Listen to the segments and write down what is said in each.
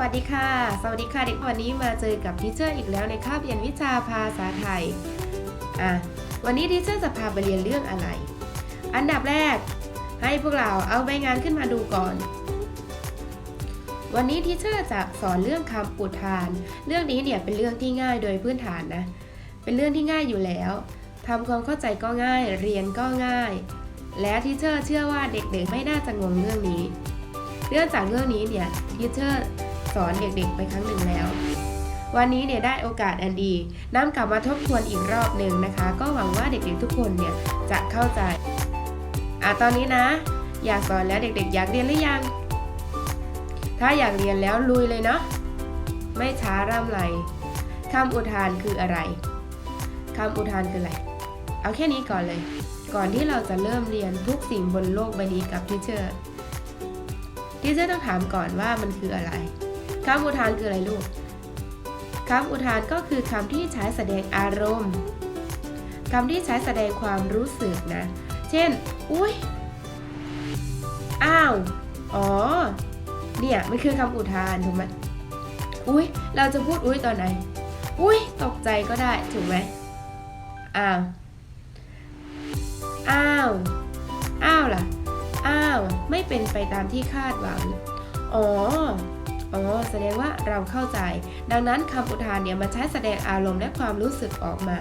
วัสดีค่ะ สวัสดีค่ะเด็กวันนี้มาเจอกับทีเชอร์อีกแล้วในคาบเรียนวิชาภาษาไทยอะวันนี้ทีเชอร์จะพาไปเรียนเรื่องอะไร อันดับแรก ให้พวกเราเอาใบงานขึ้นมาดูก่อน วันนี้ทีเชอร์จะสอนเรื่องคำอุทาน เรื่องนี้เนี่ยเป็นเรื่องที่ง่ายโดยพื้นฐานนะ เป็นเรื่องที่ง่ายอยู่แล้วทำความเข้าใจก็ง่าย เรียนก็ง่าย และทีเชอร์เชื่อว่าเด็กๆไม่น่าจะงงเรื่องนี้เรื่องจากเรื่องนี้เนี่ยทีเชอร์ สอนเด็กๆไปครั้งหนึ่งแล้ว วันนี้เนี่ยได้โอกาสอันดีน้ำกลับมาทบทวนอีกรอบหนึ่งนะคะ ก็หวังว่าเด็กๆทุกคนเนี่ยจะเข้าใจอะตอนนี้นะ อยากสอนแล้วเด็กๆ อยากเรียนหรือยัง ถ้าอยากเรียนแล้วลุยเลยเนาะไม่ช้าร่ำไรคำอุทานคืออะไรคำอุทานคืออะไร เอาแค่นี้ก่อนเลย ก่อนที่เราจะเริ่มเรียนทุกสิ่งบนโลกใบนี้กับทีเชอร์ทีเชอร์ต้องถามก่อนว่ามันคืออะไร คำอุทานคืออะไรลูกคำอุทานก็คือคำที่ใช้แสดงอารมณ์คำที่ใช้แสดงความรู้สึกนะ เช่น อุ้ย อ้าว อ๋อ เนี่ย มันคือคำอุทานถูกไหมอุ้ย เราจะพูดอุ้ยตอนไหน อุ้ย ตกใจก็ได้ ถูกไหมอ้าว อ้าว อ้าวล่ะ อ้าว ไม่เป็นไปตามที่คาดหวัง อ๋อ อ๋อ แสดงว่าเราเข้าใจ ดังนั้นคำอุทานเนี่ยมาใช้แสดงอารมณ์และความรู้สึกออกมา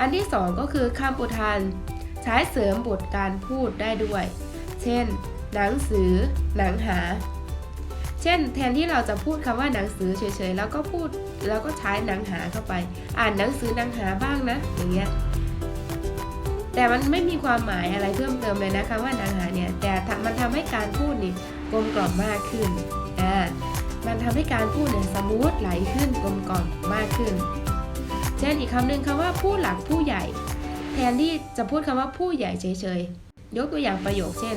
อันที่สองก็คือคำอุทานใช้เสริมบทการพูดได้ด้วย เช่น หนังสือ หนังหา เช่น แทนที่เราจะพูดคำว่าหนังสือเฉยๆ แล้วก็พูดแล้วก็ใช้หนังหาเข้าไป อ่านหนังสือหนังหาบ้างนะ อย่างเงี้ยแต่มันไม่มีความหมายอะไรเพิ่มเติมเลยนะคะว่าหนังหาเนี่ย แต่มันทำให้การพูดนี่กลมกล่อมมากขึ้น อ่ามันทำให้การพูดเนี่ยสมูทไหลขึ้นกลมกล่อมมากขึ้น เช่นอีกคำหนึ่งคำว่าผู้หลักผู้ใหญ่ แทนที่จะพูดคำว่าผู้ใหญ่เฉยๆ ยกตัวอย่างประโยคเช่น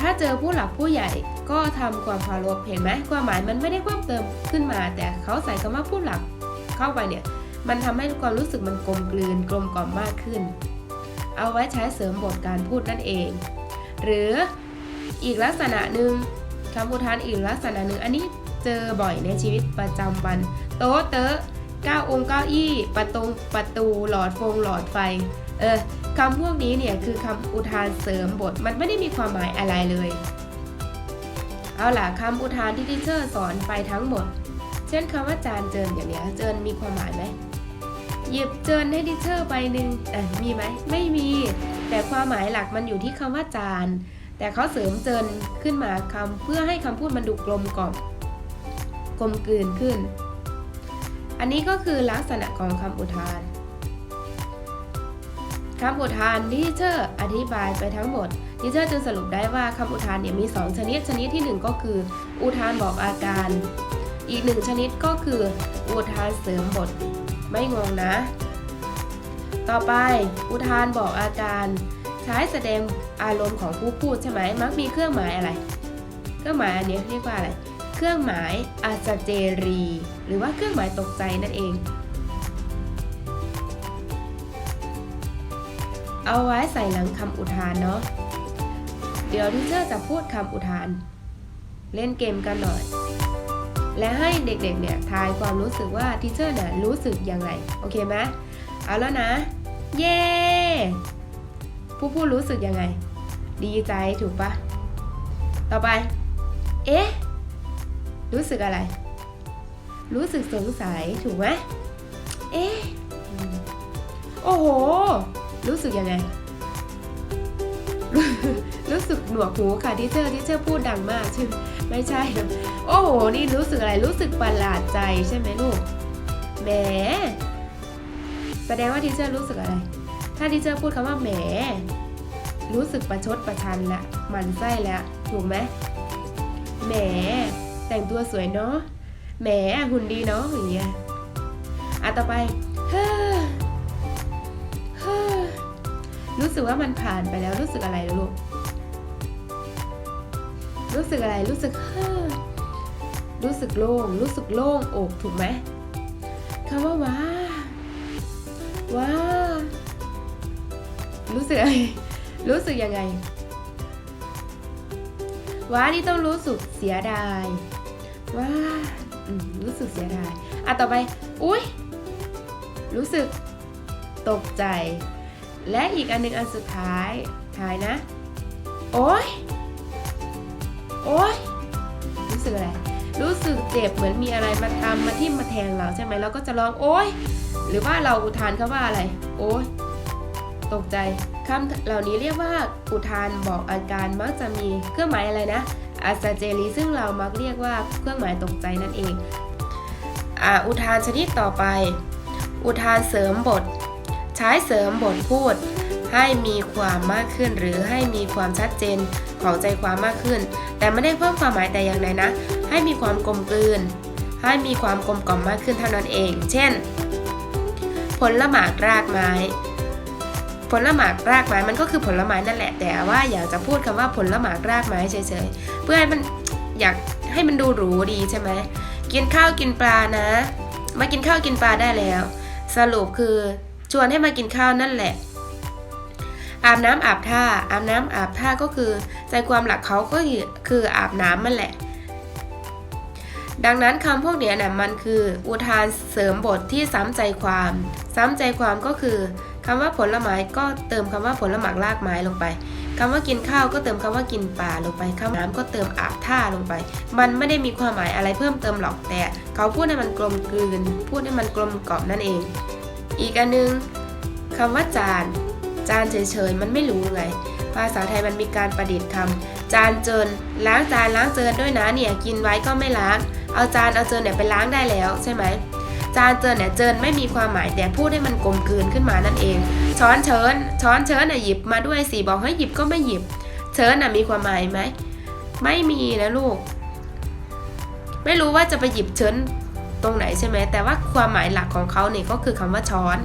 ถ้าเจอผู้หลักผู้ใหญ่ก็ทำความเคารพเห็นไหมความหมายมันไม่ได้เพิ่มเติมขึ้นมา แต่เขาใส่คำว่าผู้หลักเข้าไปเนี่ยมันทำให้ความรู้สึกมันกลมกลืนกลมกล่อมมากขึ้น เอาไว้ใช้เสริมบทการพูดนั่นเอง หรือ อีกลักษณะหนึ่งคำอุทานอีกลักษณะหนึ่งอันนี้เจอบ่อยในชีวิตประจำวัน โต๊ะเตอะเก้าองค์เก้าอี้ประตูประตูหลอดฟงหลอดไฟเออคำพวกนี้เนี่ยคือคำอุทานเสริมบทมันไม่ได้มีความหมายอะไรเลย เอาล่ะคำอุทานที่ทิเชอร์สอนไปทั้งหมด เช่นคำว่าจานเจินอย่างเนี้ยเจินมีความหมายไหมหยิบเจินให้ทิเชอร์ไปหนึ่งอ่มีไหมไม่มี แต่ความหมายหลักมันอยู่ที่คำว่าจาน แต่เขาเสริมเจินขึ้นมาคำเพื่อให้คำพูดมันดูกลมกล่อมกลมกลืนขึ้น อันนี้ก็คือลักษณะของคำอุทานคำอุทานที่เชอร์อธิบายไปทั้งหมดทิเชอร์จึงสรุปได้ว่าคำอุทานเนี่ยมี 2 ชนิด ชนิดที่ 1 ก็คือ อุทานบอกอาการ อีกหนึ่งชนิดก็คือ อุทานเสริมบท ไม่งงนะ ต่อไป อุทานบอกอาการ ใช้แสดง อารมณ์ของผู้พูดใช่ไหมมักมีเครื่องหมายอะไร เครื่องหมายอันนี้เรียกว่าอะไร เครื่องหมายอาจเจรี หรือว่าเครื่องหมายตกใจนั่นเอง เอาไว้ใส่หลังคำอุทานเนาะ เดี๋ยวทิเชอร์จะพูดคำอุทาน เล่นเกมกันหน่อย และให้เด็กๆเนี่ยทายความรู้สึกว่าทิเชอร์เนี่ยรู้สึกยังไง โอเคไหมเอาแล้วนะ เย้ผู้พูดรู้สึกยังไง ดีใจถูกปะต่อไป เอ๊ะ รู้สึกอะไร รู้สึกสงสัยถูกไหมเอ๊ะ โอ้โห รู้สึกยังไงรู้รู้สึกหนวกหูค่ะที่เชอร์ที่เชอร์พูดดังมากใช่ไหมไม่ใช่ โอ้โห นี่รู้สึกอะไร รู้สึกประหลาดใจใช่ไหมลูก แหม แสดงว่าทีเชอร์รู้สึกอะไร ถ้าทีเชอร์พูดคำว่าแหม รู้สึกประชดประชันละมันไส้แล้วถูกไหมแหม แต่งตัวสวยเนาะแหมหุ่นดีเนาะอย่างเงี้ยอะต่อไปเฮ้อเฮ้อรู้สึกว่ามันผ่านไปแล้วรู้สึกอะไรลูกรู้สึกอะไรรู้สึกเฮ้อรู้สึกโล่งรู้สึกโล่งอกถูกไหมคำว่าว้าว้ารู้สึกอะไร รู้สึกยังไงว้านี่ต้องรู้สึกเสียดายว้ารู้สึกเสียดายอะต่อไป อุ้ยรู้สึกตกใจ และอีกอันหนึ่งอันสุดท้ายท้ายนะ โอ้ยโอ้ยรู้สึกอะไร รู้สึกเจ็บเหมือนมีอะไรมาตามาทิ่มมาแทงเราใช่ไหมเราก็จะร้องโอ๊ยหรือว่าเราอุทานคำว่าอะไร โอ๊ย ตกใจคำเหล่านี้เรียกว่าอุทานบอกอาการมักจะมีเครื่องหมายอะไรนะอาซาเจลีซึ่งเรามักเรียกว่าเครื่องหมายตกใจนั่นเองออุทานชนิดต่อไป อุทานเสริมบท ใช้เสริมบทพูด ให้มีความมากขึ้นหรือให้มีความชัดเจนของใจความมากขึ้น แต่ไม่ได้เพิ่มความหมายแต่อย่างใดนะ ให้มีความกลมกลืน ให้มีความกลมกล่อมมากขึ้นเท่านั้นเอง เช่น ผลละหมากรากไม้ ผลละหมากรากไม้มันก็คือผลไม้นั่นแหละ แต่ว่าอยากจะพูดคำว่าผลละหมากรากไม้เฉยๆ เพื่อให้มันอยากให้มันดูหรูดีใช่ไหม กินข้าวกินปลานะ มากินข้าวกินปลาได้แล้ว สรุปคือชวนให้มากินข้าวนั่นแหละ อาบน้ำอาบท่า อาบน้ำอาบท่าก็คือ ใจความหลักเขาก็คืออาบน้ำมันแหละ ดังนั้นคำพวกเนี้ยนะมันคือ อุทานเสริมบทที่ซ้ำใจความ ซ้ำใจความก็คือ คำว่าผลไม้ก็เติมคำว่าผลหมากรากไม้ลงไปคำว่ากินข้าวก็เติมคำว่ากินปลาลงไปคำน้ำก็เติมอาบท่าลงไป มันไม่ได้มีความหมายอะไรเพิ่มเติมหรอกแต่ เขาพูดให้มันกลมกลืน พูดให้มันกลมกล่อมนั่นเอง อีกอันนึงคำว่าจาน จานเฉยๆมันไม่รู้ไง ภาษาไทยมันมีการประดิษฐ์คำจานเจินล้างจานล้างเจินด้วยนะเนี่ยกินไว้ก็ไม่ล้าง เอาจานเอาเจินเนี่ยไปล้างได้แล้วใช่ไหม จานเจินเนี่ยเจินไม่มีความหมายแต่พูดให้มันกลมกลืนขึ้นมานั่นเอง ช้อนเชิญช้อนเชิญน่ะหยิบมาด้วยสิบอกให้หยิบก็ไม่หยิบ เชิญน่ะมีความหมายไหมไม่มีนะลูก ไม่รู้ว่าจะไปหยิบเชิญตรงไหนใช่ไหมแต่ว่าความหมายหลักของเขาเนี่ยก็คือคำว่าช้อน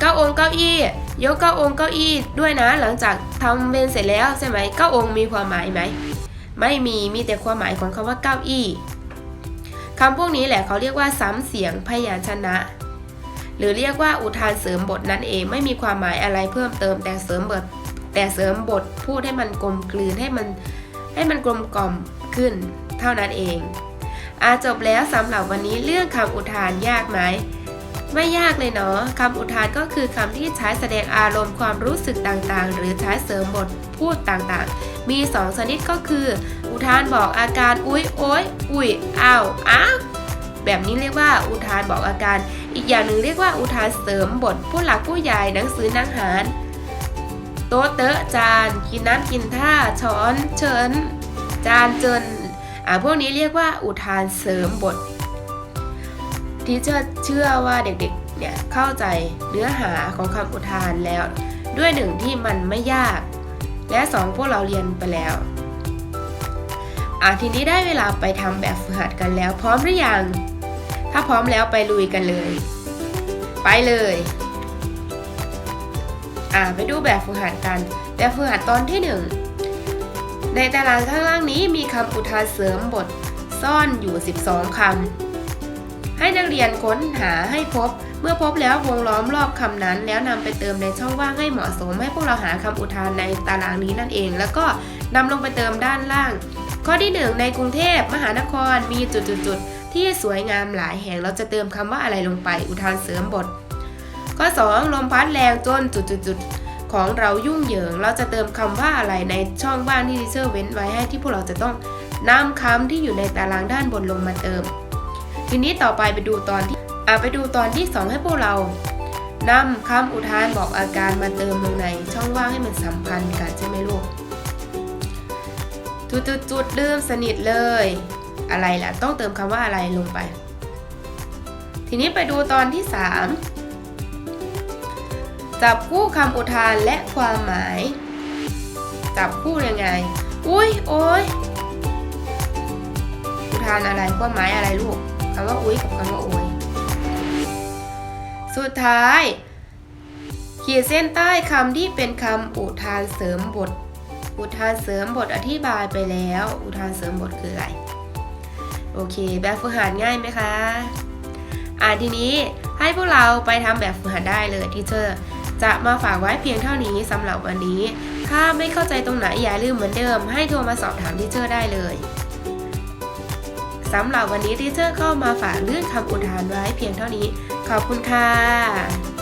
เก้าองค์เก้าอี้ยกเก้าองค์เก้าอี้ด้วยนะ หลังจากทำเมนเสร็จแล้วใช่ไหมเก้าองค์มีความหมายไหมไม่มีมีแต่ความหมายของคำว่าเก้าอี้ คำพวกนี้แหละเขาเรียกว่าซ้ำเสียงพยัญชนะ หรือเรียกว่าอุทานเสริมบทนั่นเองไม่มีความหมายอะไรเพิ่มเติมแต่เสริมบทแต่เสริมบทพูดให้มันกลมกลืนให้มันให้มันกลมกล่อมขึ้น เท่านั้นเองอาจบแล้วสำหรับวันนี้เรื่องคำอุทานยากไหม ไม่ยากเลยเนาะคำอุทานก็คือคำที่ใช้แสดงอารมณ์ความรู้สึกต่างๆ หรือใช้เสริมบทพูดต่างๆ มีสองชนิดก็คือ อุทานบอกอาการอุ้ยโอ้ยอุ้ยอ้าวอ้าวแบบนี้เรียกว่าอุทานบอกอาการ อีกอย่างหนึ่งเรียกว่าอุทานเสริมบทผู้หลักผู้ใหญ่หนังสือนังหารโต๊ะเตอะจาน กินน้ำกินท่าช้อน เชิญ จานเจินอ่าพวกนี้เรียกว่าอุทานเสริมบท ที่เชื่อเชื่อว่าเด็กๆเนี่ยเข้าใจเนื้อหาของคำอุทานแล้ว ด้วยหนึ่งที่มันไม่ยาก และสองพวกเราเรียนไปแล้วอะทีนี้ได้เวลาไปทำแบบฝึกหัดกันแล้ว พร้อมหรือยัง ถ้าพร้อมแล้วไปลุยกันเลย ไปเลยอะไปดูแบบฝึกหัดกัน แบบฝึกหัดตอนที่หนึ่งในตารางข้างล่างนี้มีคำอุทานเสริมบทซ่อนอยู่ 12 คำ ให้นักเรียนค้นหาให้พบ เมื่อพบแล้ววงล้อมรอบคำนั้น แล้วนำไปเติมในช่องว่างให้เหมาะสม ให้พวกเราหาคำอุทานในตารางนี้นั่นเอง แล้วก็นำลงไปเติมด้านล่าง ข้อที่ 1 ในกรุงเทพมหานครมีจุดๆๆที่สวยงามหลายแห่งเราจะเติมคำว่าอะไรลงไป อุทานเสริมบท ข้อ 2 ลมพัดแรงจนจุดๆๆของเรายุ่งเหยิง เราจะเติมคำว่าอะไรในช่องว่างที่ดิเซอร์เว้นไว้ให้ที่พวกเราจะต้องนำคำที่อยู่ในตารางด้านบนลงมาเติม ทีนี้ต่อไปไปดูตอนที่อะไปดูตอนที่ 2 ให้พวกเรานำคำอุทานบอกอาการมาเติมลงในช่องว่างให้มันสัมพันธ์กันใช่ไหมลูกจุดจุดจุดๆๆลืมสนิทเลย อะไรล่ะ ต้องเติมคำว่าอะไรลงไป ทีนี้ไปดูตอนที่ 3 จับคู่คำอุทานและความหมาย จับคู่ยังไง อุ้ยโอ้ยอุทานอะไรความหมายอะไรลูก ยกับคำว่าโอ้ยสุดท้ายขีดเส้นใต้คำที่เป็นคำอุทานเสริมบท อุทานเสริมบทอธิบายไปแล้ว อุทานเสริมบทคืออะไร โอเค แบบฝึกหัดง่ายไหมคะ อ่าทีนี้ให้พวกเราไปทำแบบฝึกหัดได้เลยทีเชอร์จะมาฝากไว้เพียงเท่านี้สำหรับวันนี้ ถ้าไม่เข้าใจตรงไหนอย่าลืมเหมือนเดิม ให้โทรมาสอบถามทีเชอร์ได้เลย สำหรับวันนี้ทีเจอร์ก็มาฝากเรื่องคำอุทานไว้เพียงเท่านี้ ขอบคุณค่ะ